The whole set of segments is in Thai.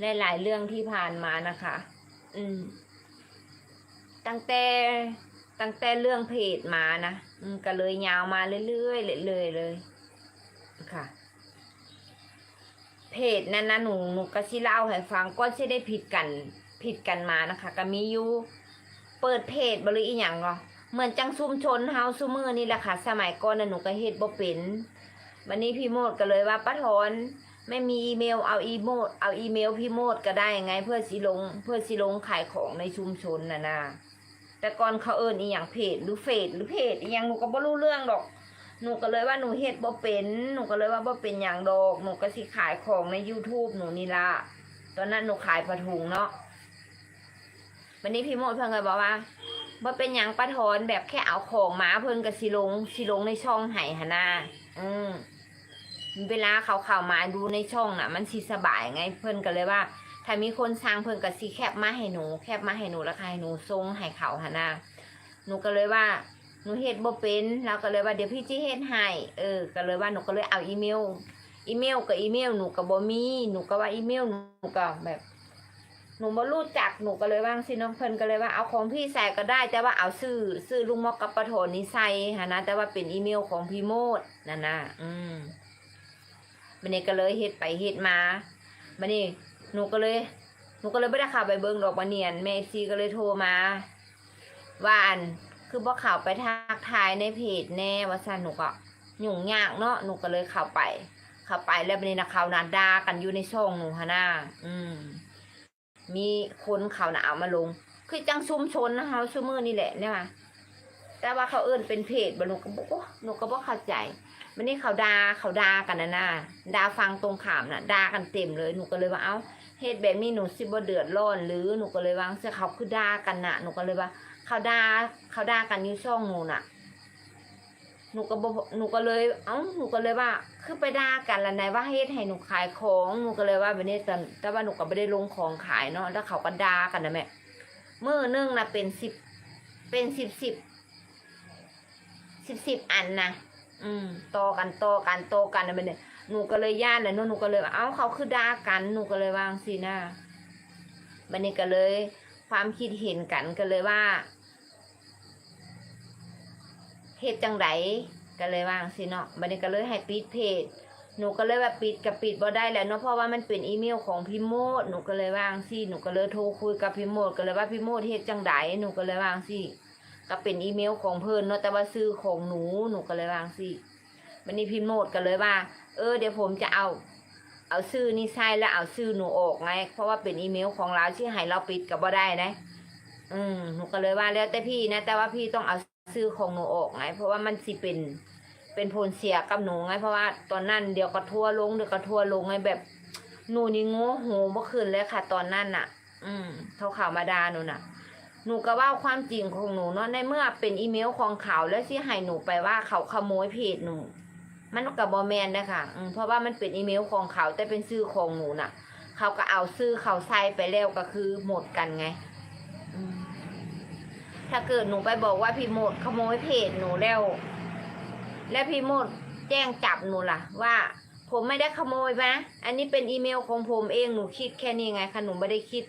หลายๆเรื่องที่ผ่านมานะคะ อืม ตั้งแต่ตั้งแต่เรื่องเพจมานะอืมก็เลยยาวมาเรื่อยๆเรื่อยๆเลยค่ะ เพจนั้นนะหนูหนูก็สิเล่าให้ฟังก็จะได้ผิดกันผิดกันมานะคะ ก็มีอยู่เปิดเพจบริอีหยังก็เหมือนจังซุมชนเฮาซุมือนี่แหละค่ะ สมัยก่อนน่ะหนูก็เฮ็ดบ่เป็นวันนี้พี่โมดก็เลยว่าป้าทอน ไม่มีอีเมลเอาอีโมดเอาอีเมลพี่โมดก็ได้ไง เพื่อสิลง เพื่อสิลงขายของในชุมชนน่ะนะแต่ก่อนเขาเอิ้นอีหยังเพจหรือเฟซหรือเพจอีหยังหนูก็บ่รู้เรื่องดอกหนูก็เลยว่าหนูเฮ็ดบ่เป็นหนูก็เลยว่าบ่เป็นอย่างดอกหนูก็สิขายของใน YouTube หนูนี่ละตอนนั้นหนูขายปลาถุงเนาะวันนี้พี่โมดเพิ่นก็บอกว่าบ่เป็นหยังปลาทอนแบบแค่เอาของมาเพิ่นก็สิลงสิลงในช่องให้หนาอืม เวลาเขาเข้ามาดูในช่องน่ะ มันสิสบายไงเพิ่นก็เลยว่า ถ้ามีคนสั่งเพิ่นก็สิแคปมาให้หนู แคปมาให้หนูแล้วให้หนูส่งให้เขาหนนาหนูก็เลยว่าหนูเฮ็ดบ่เป็นแล้วก็เลยว่าเดี๋ยวพี่จิเฮ็ดให้เออก็เลยว่าหนูก็เลยเอาอีเมล อีเมลกับอีเมลหนูก็บ่มีหนูก็ว่าอีเมลหนูก็แบบหนูบ่รู้จักหนูก็เลยว่างสิน้องเพิ่นก็เลยว่าเอาของพี่ใส่ก็ได้ แต่ว่าเอาซื้อซื้อลุงมอกกับปะโถนนี่ใส่หะนะแต่ว่าเป็นอีเมลของพี่โมดนั่นน่ะอืม บันนี้ก็เลยเฮ็ดไปเฮ็ดมาบันนี้หนูก็เลยหนูก็เลยไม่ได้ข้าวไปเบิ่งดอกบันเนียนแม่ซีก็เลยโทรมาว่าอันคือบ่เข้าวไปทักทายในเพจแน่ว่าซั่นหนูก็หยุ่งยากเนาะหนูก็เลยข้าวไปข้าวไปแล้วบันนี้นะเขาวนาด่ากันอยู่ในช่องหนูหะนะอืม มีคนเขาวหนาเอามาลง คือจังชุมชนนะเฮาชั่วมือนี่แหละเนี่ยมาแต่ว่าเขาเอิ้นเป็นเพจบ่หนูก็บอกหนูก็บ่เข้าใจ มันนี่เขาดาเขาดากันนะน่ะดาฟังตรงขามน่ะดากันเต็มเลยหนูก็เลยว่าเอ้าเฮ็ดแบบนี้หนูสิบ่เดือดร้อนหรือหนูก็เลยวางเสียเขาคือดากันน่ะหนูก็เลยว่า เขาดาเขาดากันอยู่ช่องหนูน่ะหนูก็บหนูก็เลย เอ้า หนูก็เลยว่า คือไปด่ากันละไหนว่าเฮ็ดให้หนูขายของ หนูก็เลยว่าแบบนี้แต่แต่ว่าหนูก็ไม่ได้ลงของขายเนาะ แล้วเขาก็ด่ากันนะแม่เมื่อนึงนะเป็นสิบ เป็นสิบสิบ สิบสิบอันนะ อืมต่อกันต่อกันต่อกันนะแม่เนี่ยหนูก็เลยย่านเลยเนาะหนูก็เลยว่าเอ้าเขาคือด่ากันหนูก็เลยวางสินะบันนี้ก็เลย ความคิดเห็นกันก็เลยว่าเฮ็ดจังไดก็เลยว่างสิเนาะบัดนี้ก็เลยให้ปิดเพจหนูก็เลยว่าปิดกับปิดบ่ได้แล้วเนาะเพราะว่ามันเป็นอีเมลของพี่โมดหนูก็เลยว่างสิหนูก็เลยโทรคุยกับพี่โมดก็เลยว่าพี่โมดเฮ็ดจังไดหนูก็เลยว่างสิ ก็เป็นอีเมลของเพิ่นเนาะแต่ว่าซื้อของหนูหนูก็เลยวางสิบัดนี้พี่โมดก็เลยว่า เออเดี๋ยวผมจะเอา เอาชื่อนี่ใส่แล้วเอาชื่อหนูออกไง เพราะว่าเป็นอีเมลของเราที่ให้เราปิดก็บ่ได้นะ อืมหนูก็เลยว่าแล้วแต่พี่นะ แต่ว่าพี่ต้องเอาซื้อของหนูออกไง เพราะว่ามันสิเป็นเป็นผลเสียกับหนูไง เพราะว่าตอนนั้นเดี๋ยวก็ทัวร์ลงเดี๋ยวก็ทัวร์ลงไงแบบหนูนี่โง่โหเมื่อคืนเลยค่ะ ตอนนั้นน่ะ อืมเขาข่าวมาดาหนูน่ะ หนูก็ว่าความจริงของหนูเนาะในเมื่อเป็นอีเมลของเขาแล้วที่ให้หนูไปว่าเขาขโมยเพจหนู มันกับบอแมนนะคะอืมเพราะว่ามันเป็นอีเมลของเขาแต่เป็นชื่อของหนูน่ะ เขาก็เอาชื่อเขาใส่ไปแล้วก็คือหมดกันไงถ้าเกิดหนูไปบอกว่าพี่โมดขโมยเพจหนูแล้ว และพี่โมดแจ้งจับหนูล่ะ ว่า ผมไม่ได้ขโมยนะอันนี้เป็นอีเมลของผมเองหนูคิดแค่นี้ไงคะหนูไม่ได้คิด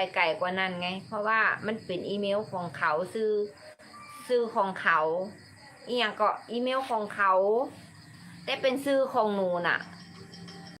ไปไกลกว่านั้นไง เพราะว่ามันเป็นอีเมลของเขาซื้อซื้อของเขาอีอย่างก็อีเมลของเขา แต่เป็นซื้อของหนูน่ะ